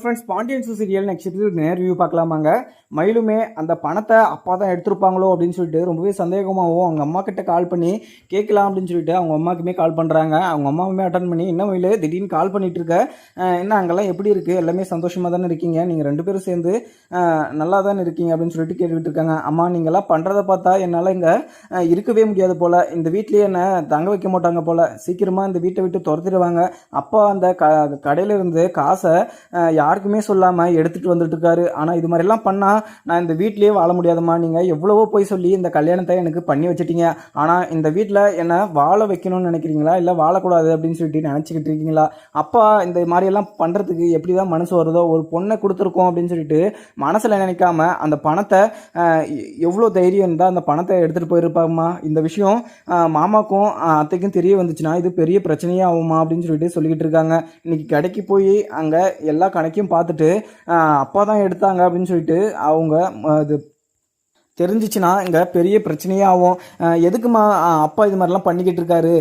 Friends Pandian serial next episode நேர் review பார்க்கலாமாங்க? மயிலுமே அந்த பணத்தை அப்பா தான் எடுத்திருப்பாங்களோ அப்படின்னு சொல்லிட்டு ரொம்பவே சந்தேகமாகவும் அவங்க அம்மா கிட்ட கால் பண்ணி கேட்கலாம் அப்படின்னு சொல்லிட்டு அவங்க அம்மாக்குமே கால் பண்ணுறாங்க அவங்க அம்மாவுமே அட்டன் பண்ணி என்ன மயில் திடீர்னு கால் பண்ணிட்டு இருக்க? என்ன அங்கெல்லாம் எப்படி இருக்குது எல்லாமே சந்தோஷமாக தானே இருக்கீங்க? நீங்கள் ரெண்டு பேரும் சேர்ந்து நல்லா தானே இருக்கீங்க? அப்படின்னு சொல்லிட்டு கேட்டுக்கிட்டு இருக்காங்க. அம்மா நீங்களாம் பண்ணுறத பார்த்தா என்னால் இங்கே இருக்கவே முடியாது போல். இந்த வீட்லேயே என்ன தங்க வைக்க மாட்டாங்க போல். சீக்கிரமாக இந்த வீட்டை விட்டு துரத்திடுவாங்க. அப்பா அந்த க கடையிலிருந்து காசை யாருக்குமே சொல்லாமல் எடுத்துகிட்டு வந்துட்டு இருக்காரு. ஆனால் இது மாதிரிலாம் பண்ணால் நான் இந்த வீட்லேயே வாழ முடியாதும்மா. நீங்கள் எவ்வளவோ போய் சொல்லி இந்த கல்யாணத்தை எனக்கு பண்ணி வச்சிட்டீங்க. ஆனால் இந்த வீட்டில் என்னை வாழ வைக்கணும்னு நினைக்கிறீங்களா? இல்லை வாழக்கூடாது அப்படின்னு சொல்லிட்டு நினச்சிக்கிட்டு இருக்கீங்களா? அப்பா இந்த மாதிரியெல்லாம் பண்ணுறதுக்கு எப்படி தான் மனசு வருதோ ஒரு பொண்ணை கொடுத்துருக்கோம் அப்படின்னு சொல்லிட்டு மனசில் நினைக்காம அந்த பணத்தை எவ்வளோ தைரியம் இருந்தால் அந்த பணத்தை எடுத்துகிட்டு போயிருப்பாங்கம்மா. இந்த விஷயம் மாமாக்கும் அத்தைக்கும் தெரிய வந்துச்சுன்னா இது பெரிய பிரச்சனையே ஆகுமா அப்படின்னு சொல்லிட்டு சொல்லிக்கிட்டு இருக்காங்க. இன்னைக்கு கடைக்கு போய் அங்கே எல்லா கணக்கு வரைக்கும் பார்த்துட்டு அப்பா தான் எடுத்தாங்க அப்படின்னு சொல்லிட்டு அவங்க இது தெரிஞ்சிச்சுன்னா இங்கே பெரிய பிரச்சனையே ஆகும் எதுக்குமா அப்பா இது மாதிரிலாம் பண்ணிக்கிட்டு இருக்காரு?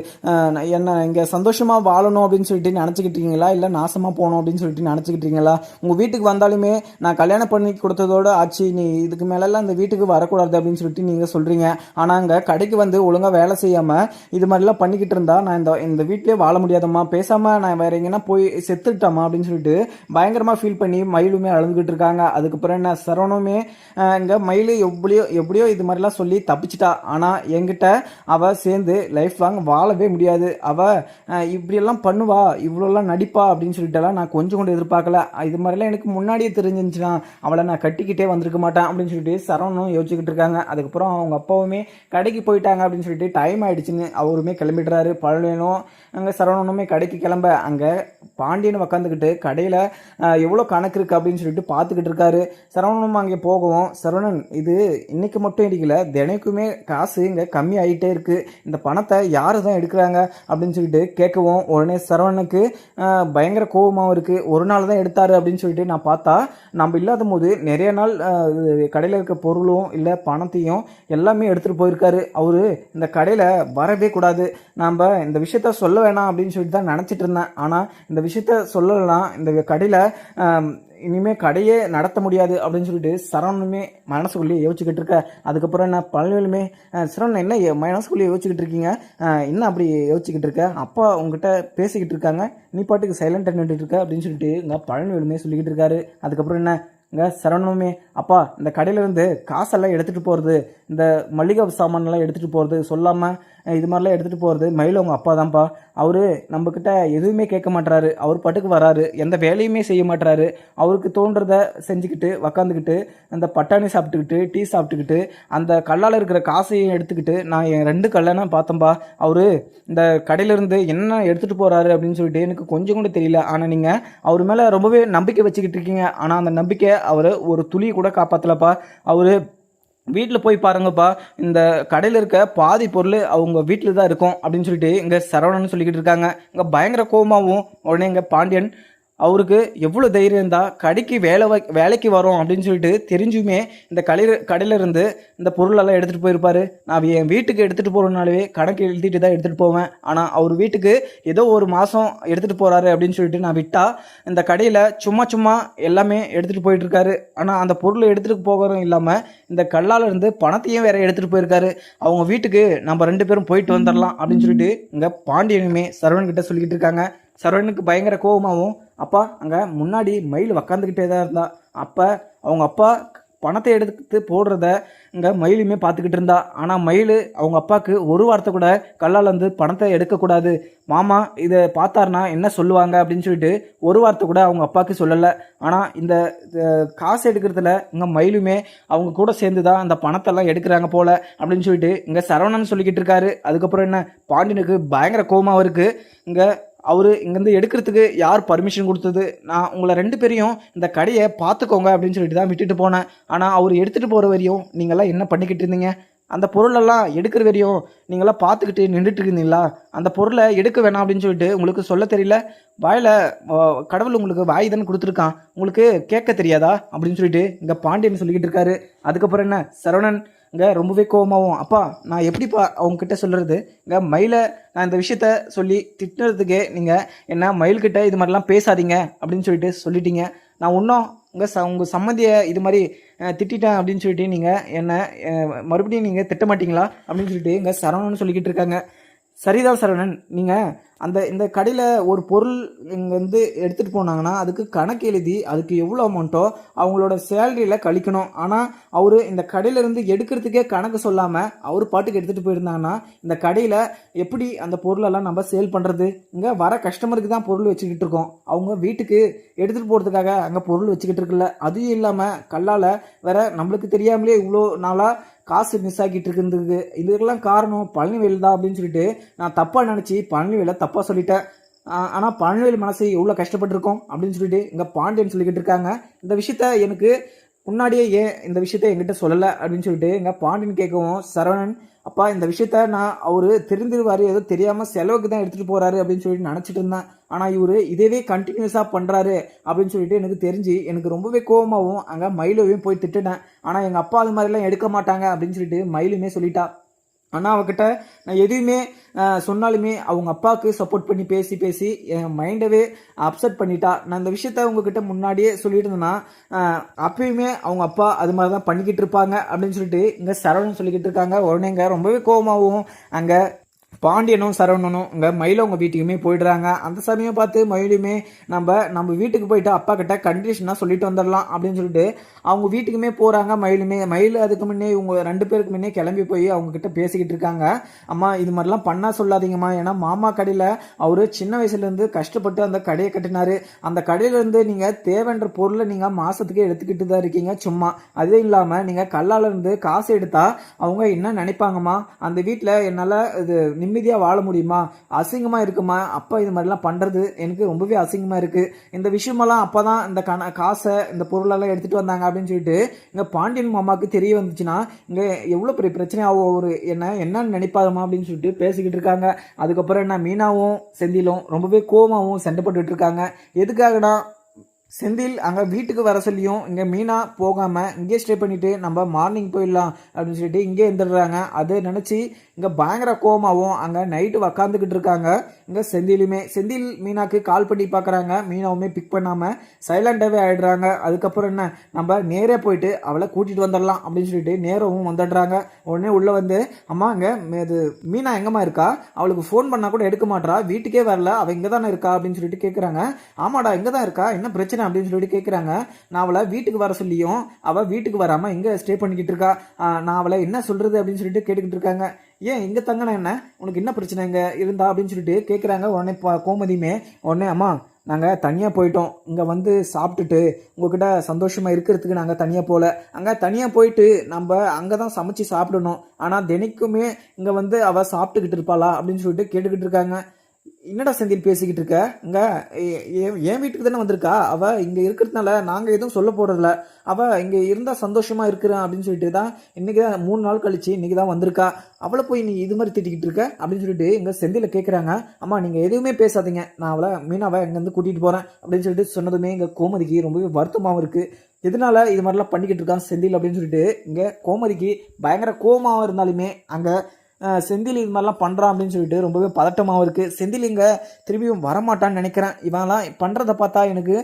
என்ன இங்கே சந்தோஷமாக வாழணும் அப்படின்னு சொல்லிட்டு நினச்சிக்கிட்டு இருக்கீங்களா? இல்லை நாசமாக போகணும் அப்படின்னு சொல்லிட்டு நினச்சிக்கிட்டு இருக்கீங்களா? உங்கள் வீட்டுக்கு வந்தாலுமே நான் கல்யாணம் பண்ணி கொடுத்ததோட ஆச்சு நீ இதுக்கு மேலெல்லாம் இந்த வீட்டுக்கு வரக்கூடாது அப்படின்னு சொல்லிட்டு நீங்கள் சொல்கிறீங்க ஆனால் அங்கே கடைக்கு வந்து ஒழுங்காக வேலை செய்யாமல் இது மாதிரிலாம் பண்ணிக்கிட்டு இருந்தால் நான் இந்த இந்த வீட்டிலே வாழ முடியாதம்மா. பேசாமல் நான் வேற எங்கன்னா போய் செத்துக்கிட்டோமா அப்படின்னு சொல்லிட்டு பயங்கரமாக ஃபீல் பண்ணி மயிலுமே அழுதுகிட்டு இருக்காங்க. அதுக்கப்புறம் என்ன சரவணமே இங்கே மயில் எவ்வளோ எப்படியோ இது மாதிரிலாம் சொல்லி தப்பிச்சிட்டா. ஆனால் என்கிட்ட அவள் சேர்ந்து லைஃப் லாங் வாழவே முடியாது. அவள் இப்படியெல்லாம் பண்ணுவா இவ்வளோலாம் நடிப்பா அப்படின்னு சொல்லிட்டெல்லாம் நான் கொஞ்சம் கூட எதிர்பார்க்கல. இது மாதிரிலாம் எனக்கு முன்னாடியே தெரிஞ்சிருந்துச்சுன்னா அவளை நான் கட்டிக்கிட்டே வந்திருக்க மாட்டேன் அப்படின்னு சொல்லிட்டு சரவணும் யோசிச்சுக்கிட்டு இருக்காங்க. அதுக்கப்புறம் அவங்க அப்பாவுமே கடைக்கு போயிட்டாங்க அப்படின்னு சொல்லிட்டு டைம் ஆயிடுச்சுன்னு அவருமே கிளம்பிடுறாரு. பழனும் அங்கே சரவணனுமே கடைக்கு கிளம்ப அங்கே பாண்டியன் உக்காந்துக்கிட்டு கடையில் எவ்வளோ கணக்கு இருக்குது அப்படின்னு சொல்லிட்டு பார்த்துக்கிட்டு இருக்காரு. சரவணனும் அங்கே போகவும் சரவணன் இது இன்றைக்கி மட்டும் இருக்கல தினைக்குமே காசு இங்கே கம்மி ஆகிட்டே இருக்குது இந்த பணத்தை யார் தான் எடுக்கிறாங்க? அப்படின்னு சொல்லிட்டு கேட்கவும் உடனே சரவணனுக்கு பயங்கர கோபமாகவும் இருக்குது ஒரு நாள் தான் எடுத்தாரு. அப்படின்னு சொல்லிட்டு நான் பார்த்தா நம்ம இல்லாத போது நிறைய நாள் கடையில் இருக்க பொருளும் இல்லை பணத்தையும் எல்லாமே எடுத்துகிட்டு போயிருக்காரு. அவர் இந்த கடையில் வரவே கூடாது. நாம் இந்த விஷயத்த சொல்ல வேணாம் அப்படின்னு சொல்லிட்டு தான் நினச்சிட்டு இருந்தேன். ஆனால் இந்த விஷயத்த சொல்லலாம் இந்த கடையில் இனிமேல் கடையே நடத்த முடியாது அப்படின்னு சொல்லிட்டு சரவணனுமே மனசுக்குள்ளேயே யோசிச்சுக்கிட்டு இருக்க. அதுக்கப்புறம் என்ன பழனிலுமே சரவணன் என்ன மனசுக்குள்ளேயே யோசிச்சுக்கிட்டு இருக்கீங்க? என்ன அப்படி யோசிச்சுக்கிட்டு இருக்க? அப்பா உங்ககிட்ட பேசிக்கிட்டு இருக்காங்க. நீ பாட்டுக்கு சைலண்டாக நின்றுட்டு இருக்க அப்படின்னு சொல்லிட்டு இங்கே பழனிவேலுமே சொல்லிக்கிட்டு இருக்காரு. அதுக்கப்புறம் என்ன இங்கே சரவணனுமே அப்பா இந்த கடையிலேருந்து காசெல்லாம் எடுத்துகிட்டு போகிறது இந்த மளிகை சாமான்லாம் எடுத்துகிட்டு போகிறது சொல்லாமல் இது மாதிரிலாம் எடுத்துகிட்டு போகிறது மயில் அவங்க அப்பா தான்ப்பா. அவர் நம்மக்கிட்ட எதுவுமே கேட்க மாட்றாரு. அவர் பாட்டுக்கு வராரு. எந்த வேலையுமே செய்ய மாட்றாரு. அவருக்கு தோன்றத செஞ்சுக்கிட்டு உக்காந்துக்கிட்டு அந்த பட்டாணி சாப்பிட்டுக்கிட்டு டீ சாப்பிட்டுக்கிட்டு அந்த கல்லால் இருக்கிற காசையும் எடுத்துக்கிட்டு நான் என் ரெண்டு கல்லனை பார்த்தேன்பா. அவர் இந்த கடையிலேருந்து என்ன எடுத்துகிட்டு போகிறாரு அப்படின்னு சொல்லிட்டு எனக்கு கொஞ்சம் கூட தெரியல. ஆனால் நீங்கள் அவர் மேலே ரொம்பவே நம்பிக்கை வச்சுக்கிட்டு இருக்கீங்க. ஆனால் அந்த நம்பிக்கை அவரை ஒரு துளி கூட காப்பாற்றலப்பா அவரு வீட்டில் போய் பாருங்கப்பா இந்த கடையில் இருக்க பாதி பொருள் அவங்க வீட்டில் தான் இருக்கும் அப்படின்னு சொல்லிட்டு இங்கே சரவணன் சொல்லிக்கிட்டு இருக்காங்க. இங்கே பயங்கர கோபமாகவும் உடனே இங்கே பாண்டியன் அவருக்கு எவ்வளோ தைரியம் இருந்தால் கடைக்கு வேலை வை வேலைக்கு வரோம் அப்படின்னு சொல்லிட்டு தெரிஞ்சுமே இந்த கடையில் கடையிலேருந்து இந்த பொருளெல்லாம் எடுத்துகிட்டு போயிருப்பாரு. நான் என் வீட்டுக்கு எடுத்துகிட்டு போகிறனாலே கணக்கு எழுதிட்டு தான் எடுத்துகிட்டு போவேன். ஆனால் அவர் வீட்டுக்கு ஏதோ ஒரு மாதம் எடுத்துகிட்டு போகிறாரு அப்படின்னு சொல்லிட்டு நான் விட்டால் இந்த கடையில் சும்மா சும்மா எல்லாமே எடுத்துகிட்டு போயிட்டுருக்காரு ஆனால் அந்த பொருளை எடுத்துகிட்டு போகிறதும் இல்லாமல் இந்த கல்லால் இருந்து பணத்தையும் வேற எடுத்துகிட்டு போயிருக்காரு. அவங்க வீட்டுக்கு நம்ம ரெண்டு பேரும் போயிட்டு வந்துடலாம் அப்படின்னு சொல்லிட்டு இங்கே பாண்டியனுமே சரவன்கிட்ட சொல்லிக்கிட்டு இருக்காங்க. சரவணனுக்கு பயங்கர கோபமாகவும் அப்பா அங்கே முன்னாடி மயில் உக்காந்துக்கிட்டே தான் இருந்தா. அப்போ அவங்க அப்பா பணத்தை எடுத்து போடுறத இங்கே மயிலுமே பார்த்துக்கிட்டு இருந்தா. ஆனால் மயில் அவங்க அப்பாவுக்கு ஒரு வார்த்தை கூட கல்லால் வந்து பணத்தை எடுக்கக்கூடாது. மாமா இதை பார்த்தாருனா என்ன சொல்லுவாங்க? அப்படின்னு சொல்லிட்டு ஒரு வார்த்தை கூட அவங்க அப்பாவுக்கு சொல்லலை. ஆனால் இந்த காசு எடுக்கிறதுல இங்கே மயிலுமே அவங்க கூட சேர்ந்து தான் அந்த பணத்தெல்லாம் எடுக்கிறாங்க போல அப்படின்னு சொல்லிட்டு இங்கே சரவணன் சொல்லிக்கிட்டு இருக்காரு. அதுக்கப்புறம் என்ன பாண்டியனுக்கு பயங்கர கோமாவும் இருக்குது இங்கே அவர் இங்கேருந்து எடுக்கிறதுக்கு யார் பர்மிஷன் கொடுத்தது? நான் உங்களை ரெண்டு பேரையும் இந்த கடையை பார்த்துக்கோங்க அப்படின்னு சொல்லிட்டு தான் விட்டுட்டு போனேன். ஆனால் அவர் எடுத்துகிட்டு போகிற வரையும் நீங்களாம் என்ன பண்ணிக்கிட்டு இருந்தீங்க? அந்த பொருளெல்லாம் எடுக்கிற வரையும் நீங்களாம் பார்த்துக்கிட்டு நின்றுட்டு இருந்தீங்களா? அந்த பொருளை எடுக்க வேணாம் அப்படின்னு சொல்லிட்டு உங்களுக்கு சொல்ல தெரியல. வாயில் கடவுள் உங்களுக்கு வாய் தானே கொடுத்துருக்கான். உங்களுக்கு கேட்க தெரியாதா? அப்படின்னு சொல்லிட்டு இங்கே பாண்டியன் சொல்லிக்கிட்டு இருக்காரு. அதுக்கப்புறம் என்ன? சரவணன் இங்கே ரொம்பவே கோவமாகவும் அப்பா நான் எப்படிப்பா அவங்க கிட்ட சொல்கிறது இங்கே மயிலை நான் இந்த விஷயத்த சொல்லி திட்டுறதுக்கே நீங்கள் என்ன மயில்கிட்ட இது மாதிரிலாம் பேசாதீங்க அப்படின்னு சொல்லிட்டு சொல்லிட்டீங்க. நான் இன்னும் உங்கள் ச உங்கள் சம்மந்தியை இது மாதிரி அஹ், திட்டிட்டேன் அப்படின்னு சொல்லிட்டு நீங்கள் என்ன மறுபடியும் நீங்கள் திட்ட மாட்டீங்களா? அப்படின்னு சொல்லிட்டு இங்கே சரவணன்னு சொல்லிக்கிட்டு இருக்காங்க. சரிதான் சரவணன் நீங்கள் அந்த இந்த கடையில் ஒரு பொருள் இங்கே வந்து எடுத்துகிட்டு போனாங்கன்னா அதுக்கு கணக்கு எழுதி அதுக்கு எவ்வளோ அமௌண்ட்டோ அவங்களோட சேலரியில் கழிக்கணும். ஆனால் அவர் இந்த கடையிலேருந்து எடுக்கிறதுக்கே கணக்கு சொல்லாமல் அவர் பாட்டுக்கு எடுத்துகிட்டு போயிருந்தாங்கன்னா இந்த கடையில் எப்படி அந்த பொருளெல்லாம் நம்ம சேல் பண்ணுறது இங்கே வர கஸ்டமருக்கு தான் பொருள் வச்சுக்கிட்டு இருக்கோம். அவங்க வீட்டுக்கு எடுத்துகிட்டு போகிறதுக்காக அங்கே பொருள் வச்சுக்கிட்டு இருக்குல்ல அதுவும் இல்லாமல் கல்லால் வேற நம்மளுக்கு தெரியாமலே இவ்வளோ நாளாக காசு மிஸ் ஆகிட்டு இருக்குது இதுக்கெல்லாம் காரணம் பழனிவேல் தான் அப்படின்னு சொல்லிட்டு நான் தப்பாக நினச்சி பழனிவேலை தப்பாக சொல்லிட்டேன். ஆனால் பழனிவேல் மனசு எவ்வளோ கஷ்டப்பட்டிருக்கோம் அப்படின்னு சொல்லிட்டு இங்கே பாண்டியன் சொல்லிக்கிட்டு இருக்காங்க. இந்த விஷயத்த எனக்கு முன்னாடியே ஏன் இந்த விஷயத்த என்கிட்ட சொல்லலை அப்படின்னு சொல்லிட்டு எங்கள் பாண்டியன் கேட்கவும் சரவணன் அப்பா இந்த விஷயத்த நான் அவர் தெரிஞ்சிருவார் ஏதோ தெரியாமல் செலவுக்கு தான் எடுத்துகிட்டு போகிறாரு அப்படின்னு சொல்லிட்டு நினச்சிட்டு இருந்தேன். ஆனால் இவர் இதேவே கண்டினியூஸாக பண்ணுறாரு அப்படின்னு சொல்லிட்டு எனக்கு தெரிஞ்சு எனக்கு ரொம்பவே கோவமாகவும் அங்கே மயிலவையும் போய் திட்டுனேன். ஆனால் எங்கள் அப்பா அது மாதிரிலாம் எடுக்க மாட்டாங்க அப்படின்னு சொல்லிட்டு மயிலுமே சொல்லிட்டா. ஆனால் அவகிட்ட நான் எதுவுமே சொன்னாலுமே அவங்க அப்பாவுக்கு சப்போர்ட் பண்ணி பேசி பேசி என் மைண்டவே அப்செட் பண்ணிட்டா. நான் இந்த விஷயத்த உங்ககிட்ட முன்னாடியே சொல்லியிருந்தேன்னா அப்பயுமே அவங்க அப்பா அது மாதிரி தான் பண்ணிக்கிட்டு இருப்பாங்க அப்படின்னு சொல்லிட்டு இங்கே சரவணன் சொல்லிக்கிட்டு இருக்காங்க. உடனே இங்கே ரொம்பவே கோவமாகவும் அங்கே பாண்டியனும் சரவணனும் இங்கே மயில அவங்க வீட்டுக்குமே போயிடுறாங்க. அந்த சமயம் பார்த்து மயிலுமே நம்ம நம்ம வீட்டுக்கு போயிட்டு அப்பா கிட்ட கண்டிஷனாக சொல்லிட்டு வந்துடலாம் அப்படின்னு சொல்லிட்டு அவங்க வீட்டுக்குமே போகிறாங்க மயிலுமே. மயில் அதுக்கு முன்னே இவங்க ரெண்டு பேருக்கு முன்னே கிளம்பி போய் அவங்க கிட்ட பேசிக்கிட்டு இருக்காங்க. அம்மா இது மாதிரிலாம் பண்ணா சொல்லாதீங்கம்மா. ஏன்னா மாமா கடையில் அவர் சின்ன வயசுலேருந்து கஷ்டப்பட்டு அந்த கடையை கட்டினாரு. அந்த கடையிலேருந்து நீங்கள் தேவைன்ற பொருளை நீங்கள் மாதத்துக்கு எடுத்துக்கிட்டு தான் இருக்கீங்க சும்மா. அதே இல்லாமல் நீங்கள் கல்லால இருந்து காசு எடுத்தா அவங்க என்ன நினைப்பாங்கம்மா? அந்த வீட்டில் என்னால் இது நிம்மதியாக வாழ முடியுமா? அசிங்கமாக இருக்குமா? அப்பா இது மாதிரிலாம் பண்ணுறது எனக்கு ரொம்பவே அசிங்கமாக இருக்குது இந்த விஷயமெல்லாம் அப்போ தான் இந்த கண காசை இந்த பொருளெல்லாம் எடுத்துகிட்டு வந்தாங்க அப்படின்னு சொல்லிட்டு இங்கே பாண்டியன் மாமாவுக்கு தெரிய வந்துச்சுன்னா இங்கே எவ்வளோ பெரிய பிரச்சனை ஆகும் ஒரு என்ன என்னன்னு நினைப்பாருமா அப்படின்னு சொல்லிட்டு பேசிக்கிட்டு இருக்காங்க. அதுக்கப்புறம் என்ன மீனாவும் செந்திலும் ரொம்பவே கோவமாகவும் சண்டை இருக்காங்க. எதுக்காகனா செந்தில் அங்கே வீட்டுக்கு வர சொல்லியும் இங்கே மீனா போகாமல் இங்கே ஸ்டே பண்ணிவிட்டு நம்ம மார்னிங் போயிடலாம் அப்படின்னு சொல்லிட்டு இங்கே இருந்துடுறாங்க. அதை நினச்சி இங்கே பயங்கர கோவமாகவும் அங்கே நைட்டு உக்காந்துக்கிட்டு இருக்காங்க. இங்கே செந்திலுமே செந்தில் மீனாக்கு கால் பண்ணி பார்க்குறாங்க மீனாவுமே பிக் பண்ணாமல் சைலண்டாகவே ஆயிடுறாங்க. அதுக்கப்புறம் என்ன? நம்ம நேரே போயிட்டு அவளை கூட்டிகிட்டு வந்துடலாம் அப்படின்னு சொல்லிட்டு நேரவும் வந்துடுறாங்க. உடனே உள்ளே வந்து அம்மா இங்கே இது மீனா எங்கம்மா இருக்கா? அவளுக்கு ஃபோன் பண்ணால் கூட எடுக்க மாட்டா வீட்டுக்கே வரல. அவள் இங்கே தானே இருக்கா? அப்படின்னு சொல்லிட்டு கேட்குறாங்க ஆமாடா இங்கே தான் இருக்கா. என்ன பிரச்சனை? அப்படின்னு சொல்லிட்டு கேட்குறாங்க நான் அவளை வீட்டுக்கு வர சொல்லியும் அவள் வீட்டுக்கு வராமல் இங்கே ஸ்டே பண்ணிக்கிட்டு இருக்கா. நான் அவளை என்ன சொல்கிறது அப்படின்னு சொல்லிட்டு கேட்டுக்கிட்டு இருக்காங்க. ஏன் இங்கே தங்கினா என்ன? உனக்கு என்ன பிரச்சனை இங்கே இருந்தா அப்படின்னு சொல்லிட்டு கேட்குறாங்க உடனே கோமதியுமே உடனே அம்மா நாங்கள் தனியாக போயிட்டோம். இங்கே வந்து சாப்பிட்டுட்டு உங்ககிட்ட சந்தோஷமாக இருக்கிறதுக்கு நாங்கள் தனியாக போகல அங்கே தனியாக போயிட்டு நம்ம அங்கே தான் சமைச்சு சாப்பிடணும். ஆனால் தினைக்குமே இங்கே வந்து அவள் சாப்பிட்டுக்கிட்டு இருப்பாளா அப்படின்னு சொல்லிட்டு கேட்டுக்கிட்டு இருக்காங்க. என்னடா செந்தில் பேசிக்கிட்டு இருக்க? இங்க எ- என் வீட்டுக்கு தானே வந்திருக்கா? அவ இங்க இருக்கிறதுனால நாங்க எதுவும் சொல்ல போறதில்ல. அவ இங்க இருந்தா சந்தோஷமா இருக்கிறேன் அப்படின்னு சொல்லிட்டு தான் இன்னைக்கு தான் மூணு நாள் கழிச்சு இன்னைக்கு தான் வந்திருக்கா. அவளை போய் நீ இது மாதிரி திட்டிக்கிட்டு இருக்க அப்படின்னு சொல்லிட்டு இங்கே செந்தில கேட்குறாங்க அம்மா நீங்க எதுவுமே பேசாதீங்க. நான் அவளை மீனாவை இங்கேருந்து கூட்டிட்டு போறேன் அப்படின்னு சொல்லிட்டு சொன்னதுமே எங்க கோமதிக்கு ரொம்பவே வருத்தமாகவும் இருக்கு. எதனால இது மாதிரிலாம் பண்ணிக்கிட்டு இருக்கான் செந்தில் அப்படின்னு சொல்லிட்டு இங்க கோமதிக்கு பயங்கர கோமாவும் இருந்தாலுமே அங்கே செந்தில் இது மாதிரிலாம் பண்ணுறான் அப்படின்னு சொல்லிட்டு ரொம்பவே பதட்டமாகவும் இருக்குது செந்தில் இங்கே திரும்பியும் வரமாட்டான்னு நினைக்கிறேன். இவன்லாம் பண்ணுறத பார்த்தா எனக்கு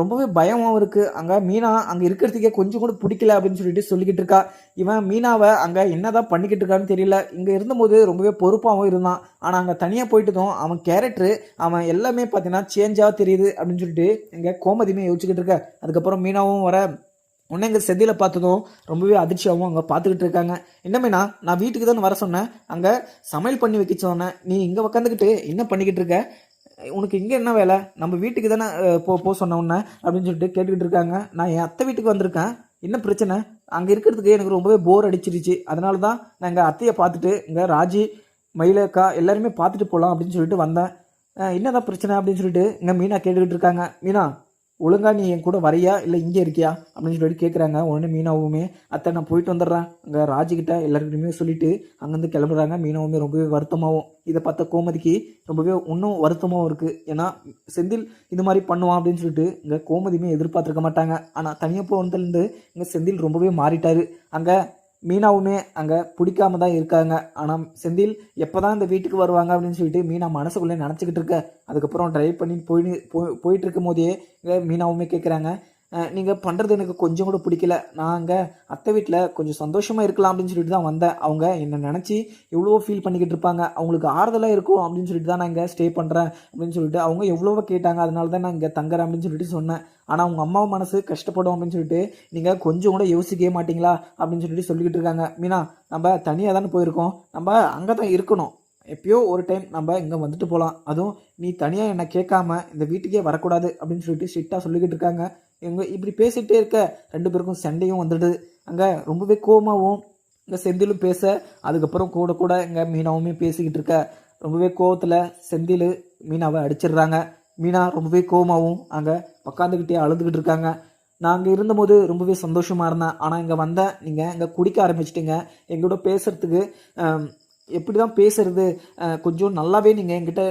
ரொம்பவே பயமாகவும் இருக்குது அங்கே மீனா அங்கே இருக்கிறதுக்கே கொஞ்சம் கூட பிடிக்கல அப்படின்னு சொல்லிட்டு சொல்லிக்கிட்டு இருக்கா. இவன் மீனாவை அங்கே என்னதான் பண்ணிக்கிட்டு இருக்கான்னு தெரியல. இங்கே இருந்தபோது ரொம்பவே பொறுப்பாகவும் இருந்தான். ஆனால் அங்கே தனியாக போயிட்டதும் அவன் கேரக்டரு அவன் எல்லாமே பார்த்தீங்கன்னா சேஞ்சாக தெரியுது அப்படின்னு சொல்லிட்டு இங்கே கோமதியுமே யோசிச்சுக்கிட்டு இருக்க. அதுக்கப்புறம் மீனாவும் வர உன்னை இங்கே செதியில் பார்த்ததும் ரொம்பவே அதிர்ச்சியாகவும் அங்கே பார்த்துக்கிட்டு இருக்காங்க. என்னமேனா நான் வீட்டுக்கு தான் வர சொன்னேன். அங்கே சமையல் பண்ணி வைக்க சொன்னேன். நீ இங்கே உக்காந்துக்கிட்டு என்ன பண்ணிக்கிட்டு இருக்க? உனக்கு இங்கே என்ன வேலை? நம்ம வீட்டுக்கு தானே போ போ சொன்ன உன்ன அப்படின்னு சொல்லிட்டு கேட்டுக்கிட்டு இருக்காங்க. நான் என் அத்தை வீட்டுக்கு வந்திருக்கேன். என்ன பிரச்சனை? அங்கே இருக்கிறதுக்கு எனக்கு ரொம்பவே போர் அடிச்சிருச்சு. அதனால தான் நான் எங்கள் அத்தையை பார்த்துட்டு இங்கே ராஜி மயிலக்கா எல்லாருமே பார்த்துட்டு போகலாம் அப்படின்னு சொல்லிட்டு வந்தேன். என்னதான் பிரச்சனை அப்படின்னு சொல்லிட்டு இங்கே மீனா கேட்டுக்கிட்டு இருக்காங்க. மீனா ஒழுங்கா நீ என் கூட வரையா? இல்லை இங்கே இருக்கியா? அப்படின்னு சொல்லிட்டு கேட்குறாங்க உடனே மீனாவுமே அத்தை நான் போயிட்டு வந்துடுறேன். அங்கே ராஜிக்கிட்ட எல்லாருக்கிட்டையுமே சொல்லிட்டு அங்கேருந்து கிளம்புறாங்க. மீனாவுமே ரொம்பவே வருத்தமாகவும் இதை பார்த்த கோமதிக்கு ரொம்பவே இன்னும் வருத்தமாகவும் இருக்குது ஏன்னா செந்தில் இது மாதிரி பண்ணுவான் அப்படின்னு சொல்லிட்டு இங்கே கோமதியுமே எதிர்பார்த்துருக்க மாட்டாங்க. ஆனால் தனியாக போனதுலேருந்து இங்கே செந்தில் ரொம்பவே மாறிட்டார். அங்கே மீனாவுமே அங்கே பிடிக்காம தான் இருக்காங்க. ஆனால் செந்தில் எப்போ தான் இந்த வீட்டுக்கு வருவாங்க அப்படின்னு சொல்லிட்டு மீனா மனசுக்குள்ளே நினச்சிக்கிட்டு இருக்க. அதுக்கப்புறம் ட்ரைவ் பண்ணி போய் போய் போயிட்டு இருக்கும் போதே மீனாவுமே கேட்குறாங்க நீங்கள் பண்ணுறது எனக்கு கொஞ்சம் கூட பிடிக்கல. நான் அங்கே அத்தை வீட்டில் கொஞ்சம் சந்தோஷமாக இருக்கலாம் அப்படின்னு சொல்லிட்டு தான் வந்தேன். அவங்க என்னை நினச்சி எவ்வளோ ஃபீல் பண்ணிக்கிட்டு இருப்பாங்க. அவங்களுக்கு ஆறுதலாக இருக்கும் அப்படின்னு சொல்லிட்டு தான் நான் இங்கே ஸ்டே பண்ணுறேன் அப்படின்னு சொல்லிட்டு அவங்க எவ்வளோவோ கேட்டாங்க. அதனால தான் நான் இங்கே தங்குறேன் அப்படின்னு சொல்லிட்டு சொன்னேன். ஆனால் அவங்க அம்மா மனசு கஷ்டப்படும் அப்படின்னு சொல்லிட்டு நீங்கள் கொஞ்சம் கூட யோசிக்கவே மாட்டீங்களா அப்படின்னு சொல்லிட்டு சொல்லிக்கிட்டு இருக்காங்க. மீனா நம்ம தனியாக தானே போயிருக்கோம். நம்ம அங்கே தான் இருக்கணும். எப்பயோ ஒரு டைம் நம்ம இங்கே வந்துட்டு போகலாம் அதுவும் நீ தனியாக என்னை கேட்காம இந்த வீட்டுக்கே வரக்கூடாது அப்படின்னு சொல்லிட்டு ஸ்ட்ரிக்டாக சொல்லிக்கிட்டு இருக்காங்க. இவங்க இப்படி பேசிகிட்டே இருக்க ரெண்டு பேருக்கும் சண்டையும் வந்துடுது. அங்கே ரொம்பவே கோவமாகவும் இங்கே செந்திலும் பேச அதுக்கப்புறம் கூட கூட இங்கே மீனாவுமே பேசிக்கிட்டு இருக்க. ரொம்பவே கோவத்தில் செந்தில் மீனாவை அடிச்சிடுறாங்க. மீனா ரொம்பவே கோவமாகவும் அங்கே உக்காந்துக்கிட்டே அழுதுகிட்டு இருக்காங்க. நான் அங்கே இருந்தபோது ரொம்பவே சந்தோஷமாக இருந்தேன். ஆனால் இங்கே வந்தேன் நீங்கள் இங்கே குடிக்க ஆரம்பிச்சிட்டிங்க. எங்களோட பேசுகிறதுக்கு எப்படி தான் பேசுறது கொஞ்சம் நல்லாவே நீங்கள் என்கிட்ட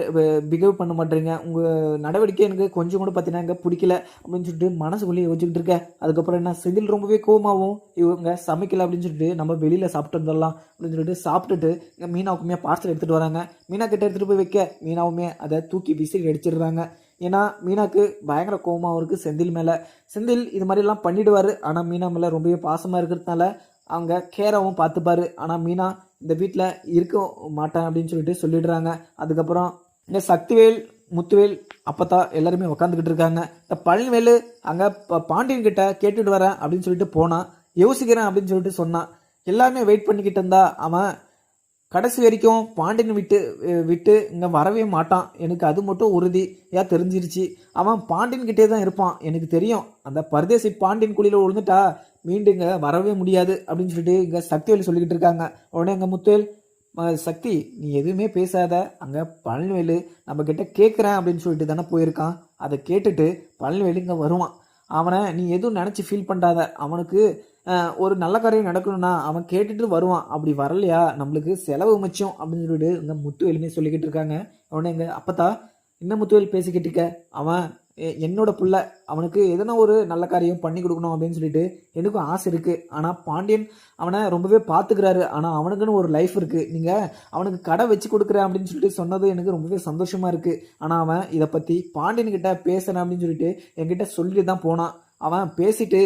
பிஹேவ் பண்ண மாட்டேறீங்க. உங்கள் நடவடிக்கை எனக்கு கொஞ்சம் கூட பார்த்தீங்கன்னா எங்கே பிடிக்கல அப்படின்னு சொல்லிட்டு மனசுக்குள்ளேயே யோசிச்சுக்கிட்டு இருக்கேன். அதுக்கப்புறம் என்ன? செந்தில் ரொம்பவே கோவமாகவும் இவங்க சமைக்கல அப்படின்னு சொல்லிட்டு நம்ம வெளியில் சாப்பிட்டு வந்துடலாம் அப்படின்னு சொல்லிட்டு சாப்பிட்டுட்டு இங்கே மீனாவுக்குமே பார்சல் எடுத்துகிட்டு வராங்க. மீனா கிட்ட எடுத்துகிட்டு போய் வைக்க. மீனாவுமே அதை தூக்கி விசிறி அடிச்சிடுறாங்க. ஏன்னா மீனாக்கு பயங்கர கோவமாகவும் இருக்குது செந்தில் மேலே. செந்தில் இது மாதிரிலாம் பண்ணிடுவார். ஆனால் மீனா மேலே ரொம்பவே பாசமாக இருக்கிறதுனால அவங்க கேராகவும் பார்த்துப்பாரு. ஆனால் மீனா இந்த வீட்டில் இருக்க மாட்டேன் அப்படின்னு சொல்லிட்டு சொல்லிடுறாங்க. அதுக்கப்புறம் இந்த சக்திவேல் முத்துவேல் அப்பத்தா எல்லாருமே உக்காந்துக்கிட்டு இருக்காங்க. இந்த பழனிவேலு அங்கே பாண்டியன் கிட்ட கேட்டுட்டு வரேன் அப்படின்னு சொல்லிட்டு போனான் யோசிக்கிறேன் அப்படின்னு சொல்லிட்டு சொன்னான். எல்லாருமே வெயிட் பண்ணிக்கிட்டு இருந்தா அவன் கடைசி வரைக்கும் பாண்டியன் விட்டு விட்டு இங்கே வரவே மாட்டான். எனக்கு அது மட்டும் உறுதியாக தெரிஞ்சிருச்சு. அவன் பாண்டியன் கிட்டே தான் இருப்பான். எனக்கு தெரியும். அந்த பரதேசி பாண்டியன் குழியில் விழுந்துட்டா மீண்டும் இங்கே வரவே முடியாது அப்படின்னு சொல்லிட்டு இங்கே சக்திவேல் சொல்லிக்கிட்டு இருக்காங்க. உடனே எங்கள் முத்துவேல் சக்தி நீ எதுவுமே பேசாத. அங்கே பழனிவேலு நம்ம கிட்ட கேட்குறேன் அப்படின்னு சொல்லிட்டு தானே போயிருக்கான். அதை கேட்டுட்டு பழனிவேலு இங்கே வருவான். அவனை நீ எதுவும் நினச்சி ஃபீல் பண்ணாத. அவனுக்கு ஒரு நல்ல காரியம் நடக்கணும்னா அவன் கேட்டுட்டு வருவான். அப்படி வரலையா? நம்மளுக்கு செலவு மிச்சம் அப்படின்னு சொல்லிட்டு இந்த முத்துவேலுமே சொல்லிக்கிட்டு இருக்காங்க. உடனே எங்கள் அப்பத்தா என்ன முத்துவேல் பேசிக்கிட்டு இருக்க? அவன் என்னோட புள்ள. அவனுக்கு எதனா ஒரு நல்ல காரியம் பண்ணி கொடுக்கணும் அப்படின்னு சொல்லிட்டு எனக்கும் ஆசை இருக்குது ஆனால் பாண்டியன் அவனை ரொம்பவே பார்த்துக்கிறாரு ஆனால் அவனுக்குன்னு ஒரு லைஃப் இருக்குது நீங்கள் அவனுக்கு கடை வச்சு கொடுக்குறேன் அப்படின்னு சொல்லிட்டு சொன்னது எனக்கு ரொம்பவே சந்தோஷமாக இருக்குது ஆனால் அவன் இதை பற்றி பாண்டியன் கிட்ட பேசுகிறேன் அப்படின்னு சொல்லிட்டு என்கிட்ட சொல்லிட்டு தான் போனான். அவன் பேசிட்டு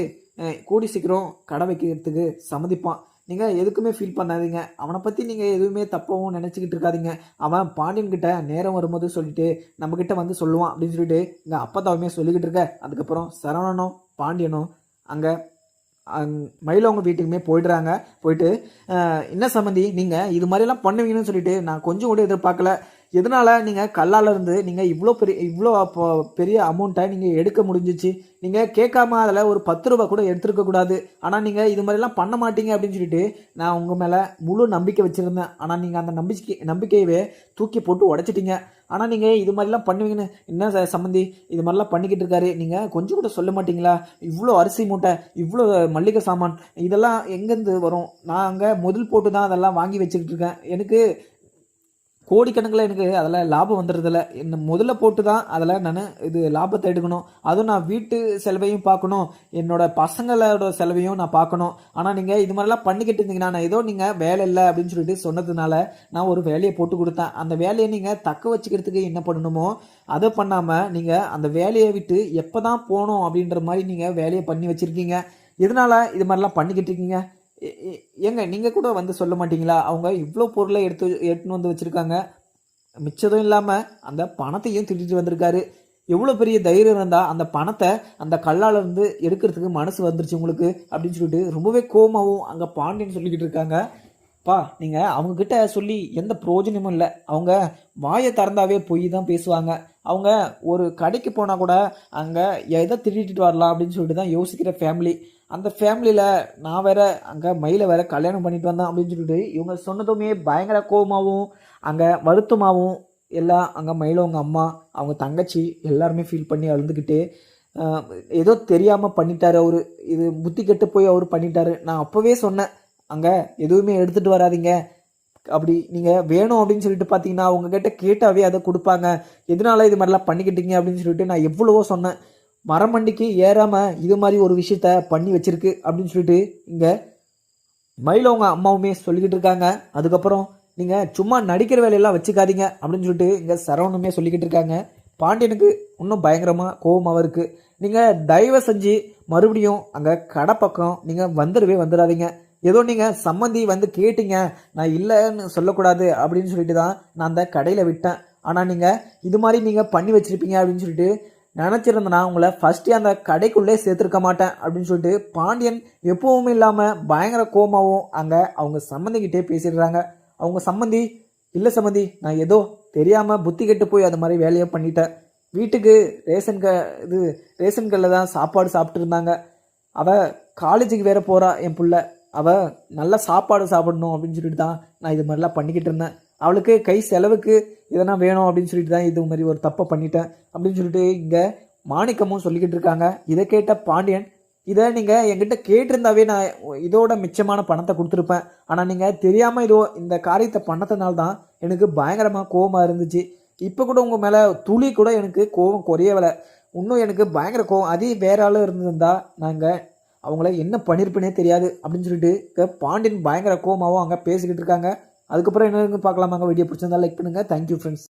கூடி சீக்கிரம் கடை வைக்கிறதுக்கு சம்மதிப்பான். நீங்கள் எதுக்குமே ஃபீல் பண்ணாதீங்க. அவனை பற்றி நீங்கள் எதுவுமே தப்பாகவும் நினச்சிக்கிட்டு இருக்காதீங்க. அவன் பாண்டியன்கிட்ட நேரம் வரும்போது சொல்லிட்டு நம்மக்கிட்ட வந்து சொல்லுவான் அப்படின்னு சொல்லிட்டு இங்கே அப்பத்தாவுமே சொல்லிக்கிட்டு இருக்க. அதுக்கப்புறம் சரவணனும் பாண்டியனும் அங்கே மயிலவங்க வீட்டுக்குமே போயிடுறாங்க. போயிட்டு என்ன சம்மந்தி நீங்கள் இது மாதிரிலாம் பண்ணுவீங்கன்னு சொல்லிட்டு நான் கொஞ்சம் கூட எதிர்பார்க்கல. எதனால் நீங்கள் கல்லால் இருந்து நீங்கள் இவ்வளோ பெரிய இவ்வளோ பெரிய அமௌண்ட்டை நீங்கள் எடுக்க முடிஞ்சிச்சு? நீங்கள் கேட்காம அதில் ஒரு பத்து ரூபா கூட எடுத்துருக்கக்கூடாது ஆனால் நீங்கள் இது மாதிரிலாம் பண்ண மாட்டீங்க அப்படின்னு சொல்லிட்டு நான் உங்கள் மேலே முழு நம்பிக்கை வச்சுருந்தேன். ஆனால் நீங்கள் அந்த நம்பிக்கை நம்பிக்கையவே தூக்கி போட்டு உடச்சிட்டிங்க. ஆனால் நீங்கள் இது மாதிரிலாம் பண்ணுவீங்கன்னு என்ன ச- சம்மந்தி இது மாதிரிலாம் பண்ணிக்கிட்டு இருக்காரு. நீங்கள் கொஞ்சம் கூட சொல்ல மாட்டீங்களா? இவ்வளோ அரிசி மூட்டை இவ்வளோ மல்லிகை சாமான் இதெல்லாம் எங்கேருந்து வரும்? நான் அங்கே முதல் போட்டு தான் அதெல்லாம் வாங்கி வச்சுக்கிட்டு இருக்கேன். எனக்கு கோடிக்கணக்கில் எனக்கு அதில் லாபம் வந்துடுறதில்ல. என்ன முதல்ல போட்டு தான் அதில் நான் இது லாபத்தை எடுக்கணும். அதுவும் நான் வீட்டு செலவையும் பார்க்கணும். என்னோட பசங்களோட செலவையும் நான் பார்க்கணும். ஆனால் நீங்கள் இது மாதிரிலாம் பண்ணிக்கிட்டு இருந்தீங்கன்னா நான் ஏதோ நீங்கள் வேலை இல்லை அப்படின்னு சொல்லிட்டு சொன்னதுனால நான் ஒரு வேலையை போட்டு கொடுத்தேன். அந்த வேலையை நீங்கள் தக்க வச்சுக்கிறதுக்கு என்ன பண்ணணுமோ அதை பண்ணாமல் நீங்கள் அந்த வேலையை விட்டு எப்போ தான் போகணும் அப்படின்ற மாதிரி நீங்கள் வேலையை பண்ணி வச்சுருக்கீங்க. இதனால் இது மாதிரிலாம் பண்ணிக்கிட்டு இருக்கீங்க? ஏங்க நீங்கள் கூட வந்து சொல்ல மாட்டீங்களா? அவங்க இவ்வளோ பொருளை எடுத்து எடுத்துன்னு வந்து வச்சுருக்காங்க. மிச்சதும் இல்லாமல் அந்த பணத்தையும் திருடிட்டு வந்திருக்காரு. எவ்வளோ பெரிய தைரியம் இருந்தால் அந்த பணத்தை அந்த கல்லால் இருந்து எடுக்கிறதுக்கு மனசு வந்துருச்சு உங்களுக்கு அப்படின்னு சொல்லிட்டு ரொம்பவே கோமாவும் அங்கே பாண்டியன்னு சொல்லிக்கிட்டு இருக்காங்க. பா நீங்கள் அவங்கக்கிட்ட சொல்லி எந்த பிரயோஜனமும் இல்லை. அவங்க வாயை திறந்தாவே போய் தான் பேசுவாங்க. அவங்க ஒரு கடைக்கு போனால் கூட அங்கே எதை திருடிட்டு வரலாம் அப்படின்னு சொல்லிட்டு தான் யோசிக்கிற ஃபேமிலி அந்த ஃபேமிலியில் நான் வேற அங்கே மயிலை வேற கல்யாணம் பண்ணிட்டு வந்தேன் அப்படின்னு சொல்லிட்டு இவங்க சொன்னதுமே பயங்கர கோபமாகவும் அங்கே வருத்தமாகவும் எல்லாம் அங்கே மயிலவங்க அம்மா அவங்க தங்கச்சி எல்லாருமே ஃபீல் பண்ணி அழுதுகிட்டு ஏதோ தெரியாமல் பண்ணிட்டார் அவர். இது புத்தி கெட்டு போய் அவர் பண்ணிட்டாரு. நான் அப்போவே சொன்னேன் அங்கே எதுவுமே எடுத்துகிட்டு வராதீங்க. அப்படி நீங்கள் வேணும் அப்படின்னு சொல்லிட்டு பார்த்தீங்கன்னா உங்ககிட்ட கேட்டாவே அதை கொடுப்பாங்க. எதனால இது மாதிரிலாம் பண்ணிக்கிட்டீங்க அப்படின்னு சொல்லிட்டு நான் எவ்வளவோ சொன்னேன். மரமண்டிக்கு ஏறாமல் இது மாதிரி ஒரு விஷயத்த பண்ணி வச்சிருக்கு அப்படின்னு சொல்லிட்டு இங்கே மயிலவங்க அம்மாவுமே சொல்லிக்கிட்டு இருக்காங்க. அதுக்கப்புறம் நீங்கள் சும்மா நடிக்கிற வேலையெல்லாம் வச்சுக்காதீங்க அப்படின்னு சொல்லிட்டு இங்கே சரவணுமே சொல்லிக்கிட்டு இருக்காங்க. பாண்டியனுக்கு இன்னும் பயங்கரமாக கோபமாக இருக்குது நீங்கள் தயவு செஞ்சு மறுபடியும் அங்கே கடை பக்கம் நீங்கள் வந்துடவே வந்துடாதீங்க. ஏதோ நீங்கள் சம்மந்தி வந்து கேட்டீங்க நான் இல்லைன்னு சொல்லக்கூடாது அப்படின்னு சொல்லிட்டு தான் நான் அந்த கடையில் விட்டேன். ஆனால் நீங்கள் இது மாதிரி நீங்கள் பண்ணி வச்சுருப்பீங்க அப்படின்னு சொல்லிட்டு நினச்சிருந்தேன்னா உங்களை ஃபஸ்ட்டு அந்த கடைக்குள்ளே சேர்த்துருக்க மாட்டேன் அப்படின்னு சொல்லிட்டு பாண்டியன் எப்பவும் இல்லாமல் பயங்கர கோமாவும் அங்கே அவங்க சம்மந்திக்கிட்டே பேசிடுறாங்க. அவங்க சம்மந்தி இல்லை சம்மந்தி நான் ஏதோ தெரியாமல் புத்தி கெட்டு போய் அது மாதிரி வேலையை பண்ணிட்டேன். வீட்டுக்கு ரேஷன் க இது ரேஷன் கல்லில் தான் சாப்பாடு சாப்பிட்டு இருந்தாங்க. அவள் காலேஜுக்கு வேறு போகிறா என் பிள்ளை. அவள் நல்ல சாப்பாடு சாப்பிடணும் அப்படின்னு சொல்லிட்டு தான் நான் இது மாதிரிலாம் பண்ணிக்கிட்டு இருந்தேன். அவளுக்கு கை செலவுக்கு இதெல்லாம் வேணும் அப்படின்னு சொல்லிட்டு தான் இது மாதிரி ஒரு தப்பை பண்ணிட்டேன் அப்படின்னு சொல்லிட்டு இங்கே மாணிக்கமும் சொல்லிக்கிட்டு இருக்காங்க. இதை கேட்ட பாண்டியன் இதை நீங்கள் என்கிட்ட கேட்டிருந்தாவே நான் இதோட மிச்சமான பணத்தை கொடுத்துருப்பேன். ஆனால் நீங்கள் தெரியாமல் இதோ இந்த காரியத்தை பண்ணதுனால தான் எனக்கு பயங்கரமாக கோவமாக இருந்துச்சு. இப்போ கூட உங்கள் மேலே துளி கூட எனக்கு கோவம் குறையவில்லை. இன்னும் எனக்கு பயங்கர கோவம். அதே வேற ஆள் இருந்திருந்தா நாங்கள் அவங்கள என்ன பண்ணியிருப்பேனே தெரியாது அப்படின்னு சொல்லிட்டு பாண்டியன் பயங்கர கோவமாகவும் அங்கே பேசிக்கிட்டு இருக்காங்க. அதுக்கப்புறம் என்ன பார்க்கலாமாங்க? வீடியோ பிடிச்சிருந்தா லைக் பண்ணுங்கள் தேங்க்யூ ஃப்ரெண்ட்ஸ்